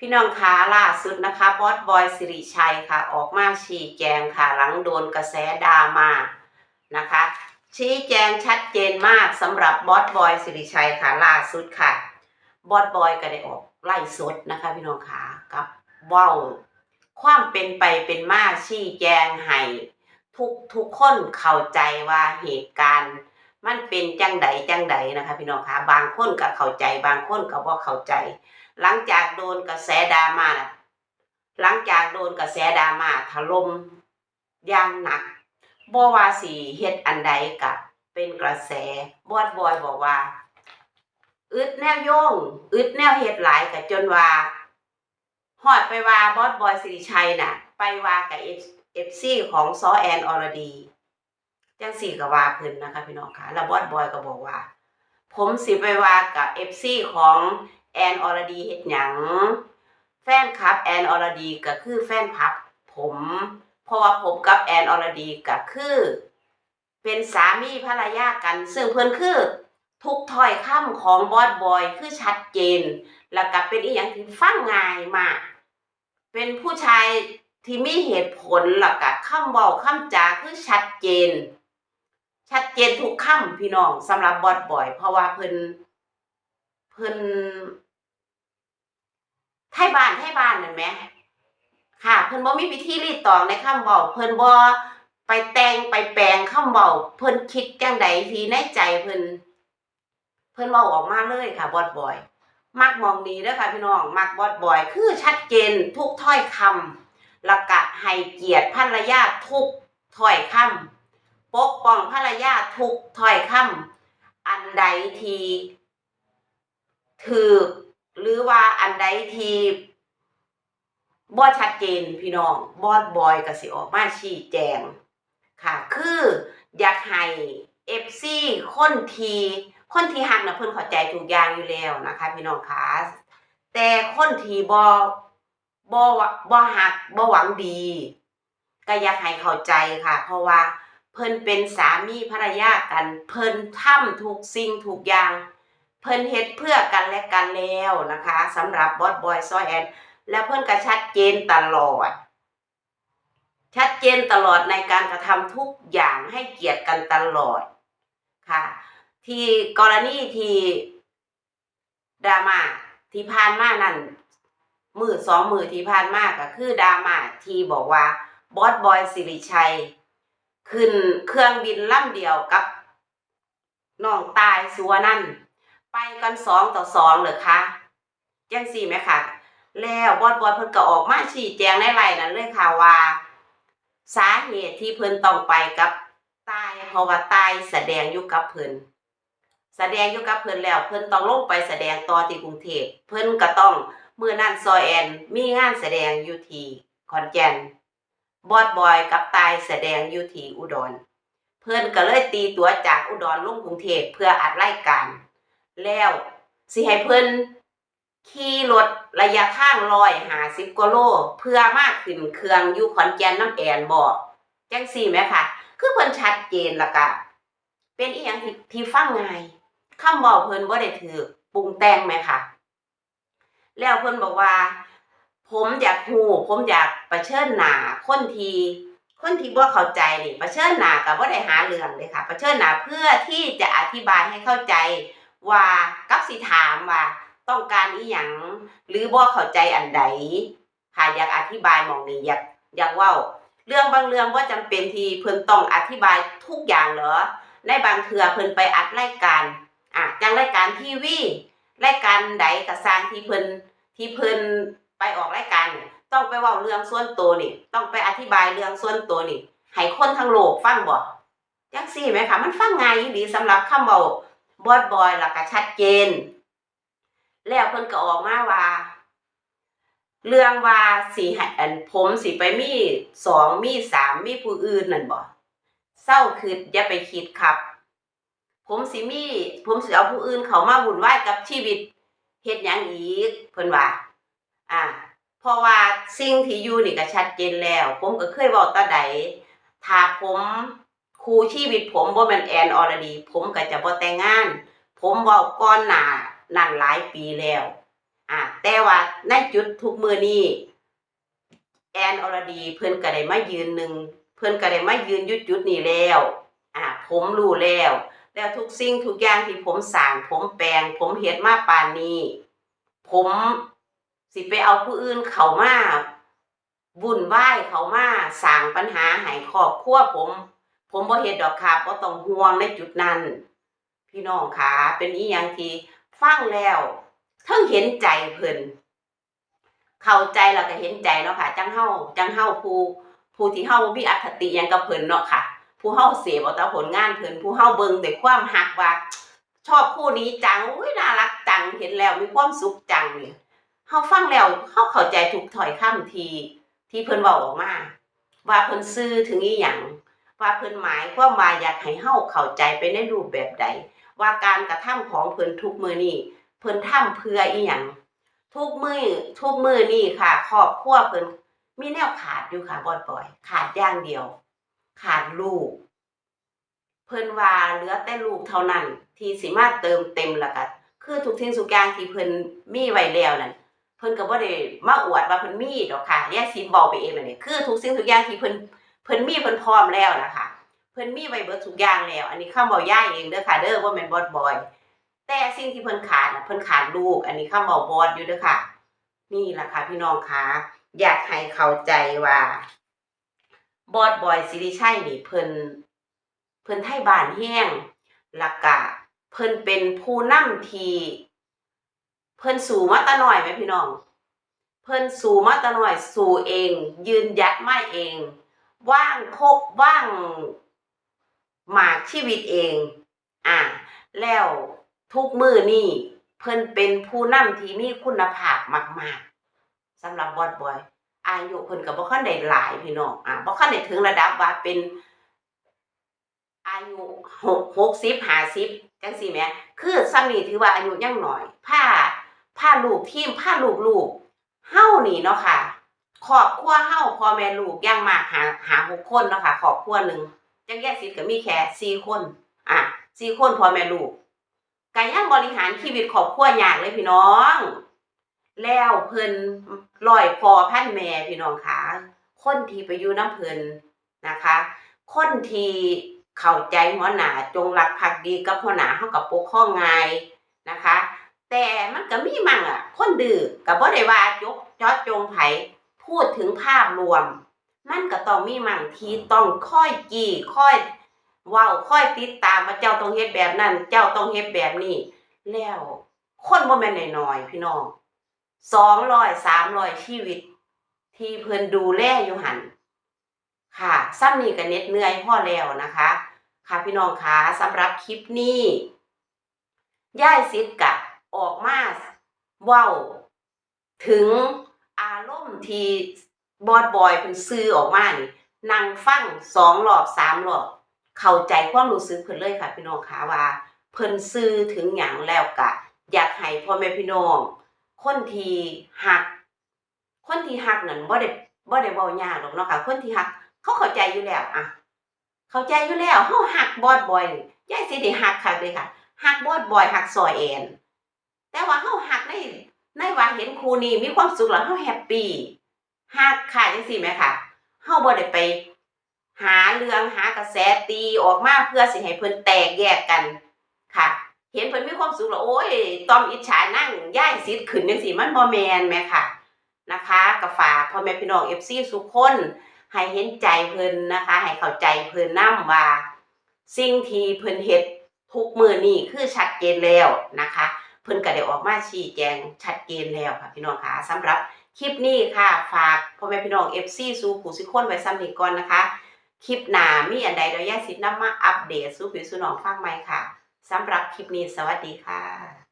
พี่น้องคะล่าสุดนะคะบอสบอยสิริชัยค่ะ ออกมาชี้แจงค่ะหลังโดนกระแสดราม่านะคะ ชี้แจงชัดเจนมากสำหรับบอสบอยสิริชัยค่ะล่าสุดค่ะบอสบอยก็ได้ออกไล่สดนะคะ พี่น้องคะกับว้าวความเป็นไปเป็นมาชี้แจงให้ทุกทุกคนเข้าใจว่าเหตุการณ์ มันเป็นจังใดจังใดนะคะ พี่น้องคะบางคนก็เข้าใจ บางคนก็บ่เข้าใจ หลังจากโดนกระแสดราม่าหลังจากโดนกระแสดราม่าถล่มอย่างหนักบ่ว่าสิเฮ็ดอันใดกับเป็นกระแสบอดบอยบอกว่า อึดแนวโยง อึดแนวเฮ็ดหลายก็จนว่าฮอดไปว่าบอสบอยสิริชัยน่ะ ไปว่ากับ FC ของซอแอนอรดีจังสี่ก็ว่าเพิ่นนะคะพี่น้องค่ะแล้วบอสบอยก็บอกว่า ผมสิไปว่ากับ FC ของ แอนอรดีเฮ็ดหยังแฟนคลับแอนอรดีก็คือแฟนคลับผม เพราะว่าผมกับแอนอรดีก็คือ เป็นสามีภรรยากัน ซึ่งเพิ่อนคือทุกถ้อยคำของบอสบอยคือชัดเจน แล้วก็เป็นอีหยังที่ฟังง่ายมาก เป็นผู้ชายที่มีเหตุผลแล้วก็คำเว้าคำจาคือชัดเจน ชัดเจนทุกคำพี่น้องสำหรับบอสบอย เพราะว่าเพิ่นเพิ่น ไทยบ้านไทยบ้านนั่นแหมค่ะ เพิ่นบ่มีวิธีรีดตองในคำเว้าเพิ่นบ่ไปแต่งไปแปลงคำเว้าเพิ่นคิดจังใดที่ในใจเพิ่นเพิ่นเว้าออกมาเลยค่ะบอสบอยมักมองดีเด้อค่ะพี่น้องมักบอสบอย คือชัดเจนทุกถ้อยคำแล้วก็ให้เกียรติภรรยาทุกถ้อยคำปกป้องภรรยาทุกถ้อยคำอันใดที่ถือ หรือว่าอันใดที่บ่ชัดเจนพี่น้องบอสบอยก็สิออกมาชี้แจงค่ะ คืออยากให้ FC คนทีคนที่หักนะเพิ่นเข้าใจทุกอย่างอยู่แล้วนะคะ พี่น้องคะแต่คนที่บ่บ่บ่หักบ่หวังดี ก็อยากให้เข้าใจค่ะ เพราะว่าเพิ่นเป็นสามีภรรยากัน เพิ่นทำทุกสิ่งทุกอย่าง เพิ่นเฮ็ดเพื่อกันและกันแล้วนะคะสำหรับบอสบอยซอยแอนแล้วเพิ่นก็ชัดเจนตลอด ชัดเจนตลอดในการกระทำทุกอย่างให้เกียรติกันตลอดค่ะ ที่กรณีที่ดราม่าที่ผ่านมานั่นมือสองมือที่ผ่านมาก็คือดราม่าที่บอกว่าบอสบอยสิริชัย ขึ้นเครื่องบินลำเดียวกับน้องตายสัวนั่น ไปกันสองต่อสองเหรอคะจังสี่ไหมคะแล้วบอสบอยเพิ่นก็ออกมาชี้แจงในไลน์นั้นเลยค่ะว่า สาเหตุที่เพิ่นต้องไปกับตายเพราะว่าตายแสดงอยู่กับเพิ่นแสดงอยู่กับเพิ่นแล้ว เพิ่นต้องลงไปแสดงต่อที่กรุงเทพเพิ่นก็ต้องเมื้อนั้นซอยแอน มีงานแสดงอยู่ที่ขอนแก่นบอสบอยกับตายแสดงอยู่ที่อุดร เพิ่นก็เลยตีตัวจากอุดรลงกรุงเทพเพื่ออัดรายการ แล้วสิให้เพิ่นขี่รถระยะทางร้อยหาสิบกว่าโล เพื่อมากขึ้นเครื่องอยู่ขอนแก่นน้ำแอนบอกจังสี่ไหมคะคือเพิ่นชัดเจนล้วก็เป็นอีหยังที่ที่ฟังง่ายคำบอกเพิ่นบ่าได้ถือปรุงแต่งไหมคะแล้วเพิ่นบอกว่า ผมอยากฮู้ผมอยากประเชิญหนาคนทีคนที่บ่เข้าใจนี่ประเชิญหนาก็บ่ได้หาเรื่องเลยค่ะประเชิญหนาเพื่อที่จะอธิบายให้เข้าใจ ว่ากับสิถามว่าต้องการอีหยังหรือบ่เข้าใจอันใดค่ะอยากอธิบายมองนี้อยากอยากเว้าเรื่องบางเรื่องว่าจำเป็นที่เพิ่นต้องอธิบายทุกอย่างเหรอในบางเทื่อเพิ่นไปอัดรายการอะจังรายการทีวีรายการใดก็สร้างที่เพิ่นที่เพิ่นไปออกรายการเนี่ยต้องไปเว้าเรื่องส่วนตัวนี่ ต้องไปอธิบายเรื่องส่วนตัวนี่ให้คนทั้งโลกฟังบ่จังซี่ไหมคะมันฟังง่ายอยู่ดีสำหรับคำเว้า บอดบอยแล้วก็ชัดเจน แล้วเพิ่นก็ออกมาว่า เรื่องว่าสิให้อันผมสิไปมีสองมีสามมีผู้อื่นนั่นบ่เศร้าคิดอย่าไปคิดครับ ผมสิมี ผมสิเอาผู้อื่นเขามาวุ่นวายกับชีวิตเฮ็ดหยังอีกเพิ่นว่า อ่า เพราะว่าสิ่งที่อยู่นี่ก็ชัดเจนแล้ว ผมก็เคยเว้าตาใดถ้าผม ครูชีวิตผมบ่แม่นแอนอรดี ผมก็จะบ่แต่งงาน ผมเว้าก่อนหน้านั่นหลายปีแล้วอ่าแต่ว่าในจุดทุกมือนี้แอนอรดี เพิ่นก็ได้มายืนหนึ่งเพิ่นก็ได้มายืนยุดจุดนี้แล้วอ่าผมรู้แล้ว แล้วทุกสิ่งทุกอย่างที่ผมสร้างผมแปลง ผมเฮ็ดมาปานนี้ ผมสิไปเอาผู้อื่นเขามาวุ่นวายเขามาสร้างปัญหาให้ครอบครัวผม ผมบ่เฮ็ดดอกครับบ่ต้องห่วงในจุดนั้น พี่น้องคะเป็นอีหยังที่ฟังแล้วทั้งเห็นใจเพิ่นเข้าใจแล้วก็เห็นใจเนาะค่ะ จังเฮาจังเฮาผู้ผู้ที่เฮาบ่มีอคติหยังกับเพิ่นเนาะค่ะ ผู้เฮาเสพเอาแต่ผลงานเพิ่นผู้เฮาเบิ่งด้วยความฮักว่า ชอบคู่นี้จังอุ้ยน่ารักจังเห็นแล้วมีความสุขจังเนี่ยเฮาฟังแล้วเฮาเข้าใจทุกถ้อยคำที่ที่เพิ่นเว้าออกมาว่าเพิ่นซื่อถึงอีหยัง ว่าเพิ่นหมายความว่าอยากให้เฮาเข้าใจไปในรูปแบบใด ว่าการกระทำของเพิ่นทุกมือนี้เพิ่นทำเพื่ออีหยังทุกมือทุกมือนี้ค่ะครอบครัวเพิ่นมีแนวขาดอยู่ค่ะบอดบอย ขาดอย่างเดียว ขาดลูก เพิ่นว่าเหลือแต่ลูกเท่านั้น ที่สิมาเติมเต็มแล้วก็คือทุกสิ่งทุกอย่างที่เพิ่นมีไว้แล้วนั่นเพิ่นก็บ่ได้มาอวดว่าเพิ่นมีดอกค่ะแยกสิบอกไปเองนั่นนี่คือทุกสิ่งทุกอย่างที่เพิ่น เพิ่นมีเพิ่นพร้อมแล้วนะคะเพิ่นมีไว้เบิดทุกอย่างแล้ว อันนี้คำเว้าย่าเองเด้อค่ะเด้อบ่าแม่นบอดบอย แต่สิ่งที่เพิ่นขาดน่ะเพิ่นขาดลูก อันนี้คำเว้าบอดอยู่เด้อค่ะ นี่ล่ะค่ะพี่น้องคะอยากให้เข้าใจว่าบอดบอยสิริชัยนี่เพิ่นเพิ่นไทบ้านแห้งล้วก็เพิ่นเป็นผู้นำที่เพิ่นสู่มาตะน้อยแม่พี่น้อง เพิ่นสู่มาตะน้อยสู่เอง ยืนยัดมาเอง ว่างคบว่างหมากชีวิตเอง อ่า แล้วทุกมือนี่เพิ่นเป็นผู้นำที่มีคุณภาพมาก ๆสำหรับบอดบอย อายุเพิ่นก็บ่คันได้หลายพี่น้องอ่าบ่คันได้ถึงระดับว่าเป็น อายุหกหกสิบห้าสิบจังซี่แหมคือซ้ำนี่ถือว่าอายุยังหน้อยผ้าผ้าลูกทีมผ้าลูกลูกเฮานี่เนาะค่ะ ครอบครัวเฮาพ่อแม่ลูกอยังมากหาหาหกคนเนาะค่ะครอบครัวหนึ่งจังแยกสิทธิ์ก็มีแค่สี่คน อะสี่คนพ่อแม่ลูกก็ยังบริหารชีวิตครอบครัวยากเลยพี่น้อง แล้วเพิ่นลอยพอพันแม่พี่น้องค่ะคนที่ไปอยู่น้ำเพิ่นนะคะ คนที่เข้าใจหัวหน้าจงรักภักดีกับหัวหน้าเฮากับปกครองไงนะคะ แต่มันก็มีมั่งอะ คนดื้อก็บ่ได้ว่าจกจาะจงไผ พูดถึงภาพรวม มันก็ต้องมีมั่งทีต้องค่อยจี้ค่อยว้าวค่อยติดตามว่าเจ้าต้องเฮ็ดแบบนั้น เจ้าต้องเฮ็ดแบบนี้แล้วคนบ่แม่นน้อยๆพี่น้อง200 300ชีวิต ที่เพิ่นดูแลอยู่หันค่ะซ้ำนี่ก็เน็ดเหนื่อยพอแล้วนะคะ ค่ะพี่น้องคะสำหรับคลิปนี้ย่ายซิดกะออกมาเว้า ถึง อารมณ์ที่บอดบอยเพิ่นซื้อออกมานี่นั่งฟังสองรอบสามรอบเข้าใจความรู้สึกเพิ่นเลยค่ะพี่น้องค่ะว่า เพิ่นซื้อถึงหยังแล้วกะ อยากให้พ่อแม่พี่น้อง คนที่หัก คนที่หักนั่นบ่ได้บ่ได้เว้ายากหรอกเนาะค่ะ คนที่หัก เขาเข้าใจอยู่แล้วอะเข้าใจอยู่แล้วเฮาหักบอดบอยนี่ยายสิได้หักคักเลยค่ะหักบอดบอยหักซอยแอนแต่ว่าเฮาหักใน ในว่าเห็นครูนี่มีความสุขแล้วเฮาแฮปปี้หักค่ะจังซี่แหมค่ะเฮาบ่ได้ไป หาเรื่องหากระแสตีออกมาเพื่อสิให้เพิ่นแตกแยกกันค่ะ เห็นเพิ่นมีความสุขแล้วโอ้ยตอมอิจฉานั่งย้ายสิทธิ์ขึ้นจังซี่มันบ่แมนแหมค่ะนะคะก็ฝากพ่อแม่พี่น้อง FC ทุกคนให้เห็นใจเพิ่นนะคะ ให้เข้าใจเพิ่นนํว่า สิ่งที่เพิ่นเฮ็ดทุกมือนี่คือชัดเจนแล้วนะคะ เพิ่นก็ได้ออกมาชี้แจงชัดเจนแล้วค่ะพี่น้องค่ะสำหรับคลิปนี้ค่ะ ฝากพ่อแม่พี่น้อง FC สู่ผู้สิคนไว้ซ้ำนี้ก่อนนะคะ คลิปหน้ามีอันใดเดี๋ยวยายสินำมาอัปเดตสู่พี่สู่น้องฟังใหม่ค่ะสำหรับคลิปนี้สวัสดีค่ะ